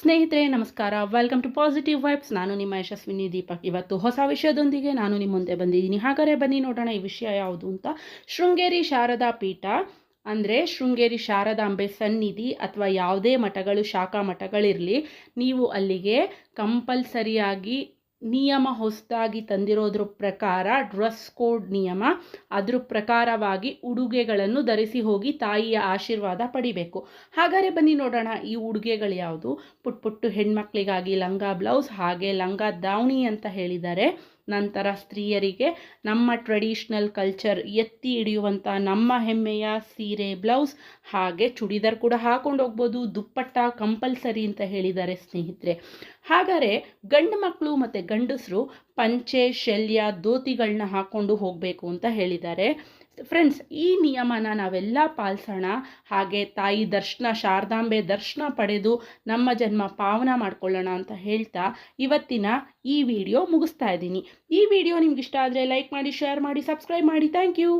ಸ್ನೇಹಿತರೆ, ನಮಸ್ಕಾರ. Welcome to positive vibes ನಾನು ನಿಮ್ಮ ಯಶಸ್ವಿನಿ ದೀಪಕ್. ಇವತ್ತು ಹೊಸ ವಿಷಯದೊಂದಿಗೆ ನಾನು ನಿಮ್ಮ ಮುಂದೆ ಬಂದಿದ್ದೀನಿ. ಹಾಗಾದರೆ ಬನ್ನಿ ನೋಡೋಣ ಈ ವಿಷಯ ಯಾವುದು ಅಂತ. ಶೃಂಗೇರಿ ಶಾರದಾ ಪೀಠ ಅಂದರೆ ಶೃಂಗೇರಿ ಶಾರದಾಂಬೆ ಸನ್ನಿಧಿ ಅಥವಾ ಯಾವುದೇ ಮಠಗಳು, ಶಾಖಾ ಮಠಗಳಿರಲಿ, ನೀವು ಅಲ್ಲಿಗೆ ಕಂಪಲ್ಸರಿಯಾಗಿ ನಿಯಮ ಹೊಸದಾಗಿ ತಂದಿರೋದ್ರ ಪ್ರಕಾರ ಡ್ರೆಸ್ ಕೋಡ್ ನಿಯಮ, ಅದ್ರ ಪ್ರಕಾರವಾಗಿ ಉಡುಗೆಗಳನ್ನು ಧರಿಸಿ ಹೋಗಿ ತಾಯಿಯ ಆಶೀರ್ವಾದ ಪಡಿಬೇಕು. ಹಾಗಾದರೆ ಬನ್ನಿ ನೋಡೋಣ, ಈ ಉಡುಗೆಗಳು ಯಾವುದು? ಪುಟ್ ಪುಟ್ಟು ಹೆಣ್ಮಕ್ಳಿಗಾಗಿ ಲಂಗ ಬ್ಲೌಸ್, ಹಾಗೆ ಲಂಗ ದಾವಣಿ ಅಂತ ಹೇಳಿದ್ದಾರೆ ನಂತರ ಸ್ತ್ರೀಯರಿಗೆ ನಮ್ಮ ಟ್ರೆಡಿಷ್ನಲ್ ಕಲ್ಚರ್ ಎತ್ತಿ ಹಿಡಿಯುವಂಥ ನಮ್ಮ ಹೆಮ್ಮೆಯ ಸೀರೆ ಬ್ಲೌಸ್ ಹಾಗೆ ಚುಡಿದಾರ್ ಕೂಡ ಹಾಕೊಂಡು ಹೋಗ್ಬೋದು. ದುಪ್ಪಟ್ಟ ಕಂಪಲ್ಸರಿ ಅಂತ ಹೇಳಿದ್ದಾರೆ ಸ್ನೇಹಿತರೆ. ಹಾಗಾದರೆ ಗಂಡು ಮಕ್ಕಳು ಮತ್ತು ಗಂಡಸರು ಪಂಚೆ ಶಲ್ಯ ಧೋತಿಗಳನ್ನ ಹಾಕ್ಕೊಂಡು ಹೋಗಬೇಕು ಅಂತ ಹೇಳಿದ್ದಾರೆ. ಫ್ರೆಂಡ್ಸ್ ಈ ನಿಯಮನ ನಾವೆಲ್ಲ ಪಾಲಿಸೋಣ. ಹಾಗೆ ತಾಯಿ ದರ್ಶನ, ಶಾರದಾಂಬೆ ದರ್ಶನ ಪಡೆದು ನಮ್ಮ ಜನ್ಮ ಪಾವನ ಮಾಡ್ಕೊಳ್ಳೋಣ ಅಂತ ಹೇಳ್ತಾ ಇವತ್ತಿನ ಈ ವಿಡಿಯೋ ಮುಗಿಸ್ತಾ ಇದ್ದೀನಿ. ಈ ವಿಡಿಯೋ ನಿಮ್ಗೆ ಇಷ್ಟ ಆದರೆ ಲೈಕ್ ಮಾಡಿ ಶೇರ್ ಮಾಡಿ ಸಬ್ಸ್ಕ್ರೈಬ್ ಮಾಡಿ. Thank you